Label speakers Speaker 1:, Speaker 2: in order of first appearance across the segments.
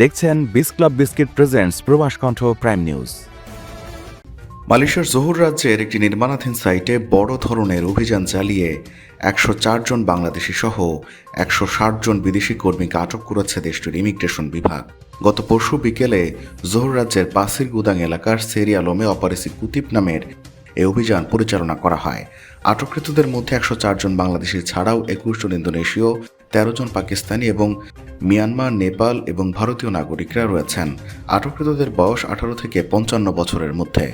Speaker 1: দেখছেন বিস club biscuit presents প্রবাস কণ্ঠ প্রাইম নিউজ। মালয়েশিয়ার জহুর রাজ্যের একটি নির্মাণাধীন সাইটে বড় ধরনের অভিযান চালিয়ে একশো জন বাংলাদেশি সহ একশো জন বিদেশি কর্মীকে আটক করেছে দেশটির ইমিগ্রেশন বিভাগ। গত পরশু বিকেলে জহুর রাজ্যের পাসির গুদাং এলাকার সেরি আলমে অপারেসি কুতিব নামের এই অভিযান পরিচালনা করা হয়। আটককৃতদের মধ্যে একশো জন বাংলাদেশি ছাড়াও একুশ জন ইন্দোনেশীয়, তেরো জন পাকিস্তানি এবং মিয়ানমার, নেপাল এবং ভারতীয় নাগরিকরা রয়েছেন আটককৃতদের বয়স আঠারো থেকে পঞ্চান্ন বছরের মধ্যে।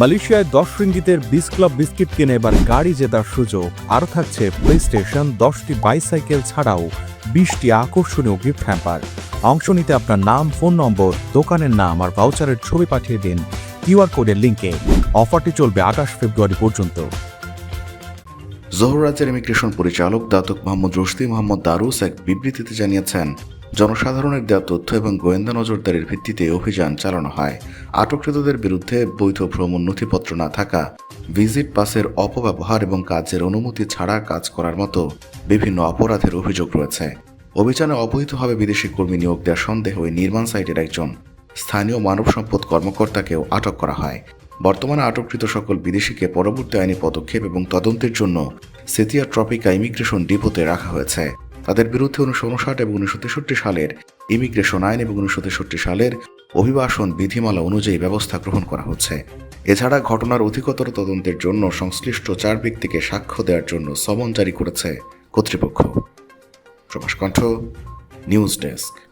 Speaker 2: মালয়েশিয়ায় দশ রিঙ্গিতের বিস ক্লাব বিস্কিট কিনে এবার গাড়ি জেতার সুযোগ। আরও থাকছে প্লে স্টেশন দশটি বাইসাইকেল ছাড়াও বিশটি আকর্ষণীয় গিফট হ্যাম্পার অংশ নিতে আপনার নাম ফোন নম্বর দোকানের নাম আর ভাউচারের ছবি পাঠিয়ে দিন। কিউআর কোডের লিঙ্কে অফারটি চলবে আঠাশ ফেব্রুয়ারি পর্যন্ত।
Speaker 1: জহুর রাজ্যের ইমিগ্রেশন পরিচালক দাতক মোহাম্মদ রশদি মোহাম্মদ দারুস এক বিবৃতিতে জানিয়েছেন, জনসাধারণের দেওয়া তথ্য এবং গোয়েন্দা নজরদারির ভিত্তিতে অভিযান চালানো হয়। আটককৃতদের বিরুদ্ধে বৈধ ভ্রমণ নথিপত্র না থাকা, ভিজিট পাসের অপব্যবহার এবং কাজের অনুমতি ছাড়া কাজ করার মতো বিভিন্ন অপরাধের অভিযোগ রয়েছে। অভিযানে অবৈধভাবে বিদেশি কর্মী নিয়োগ দেওয়ার সন্দেহে ওই নির্মাণ সাইটের একজন স্থানীয় মানব সম্পদ কর্মকর্তাকেও আটক করা হয়। বর্তমানে আটককৃত সকল বিদেশিকে পরবর্তী আইনি পদক্ষেপ এবং তদন্তের জন্য সেতিয়া ট্রপিকা ইমিগ্রেশন ডিপোতে রাখা হয়েছে। তাদের বিরুদ্ধে উনিশশো উনষাট এবং উনিশশো তেষট্টি সালের ইমিগ্রেশন আইন এবং উনিশশো তেষট্টি সালের অভিবাসন বিধিমালা অনুযায়ী ব্যবস্থা গ্রহণ করা হচ্ছে। এছাড়া ঘটনার অধিকতর তদন্তের জন্য সংশ্লিষ্ট চার ব্যক্তিকে সাক্ষ্য দেওয়ার জন্য সমন জারি করেছে কর্তৃপক্ষ। প্রকাশ কণ্ঠ news desk.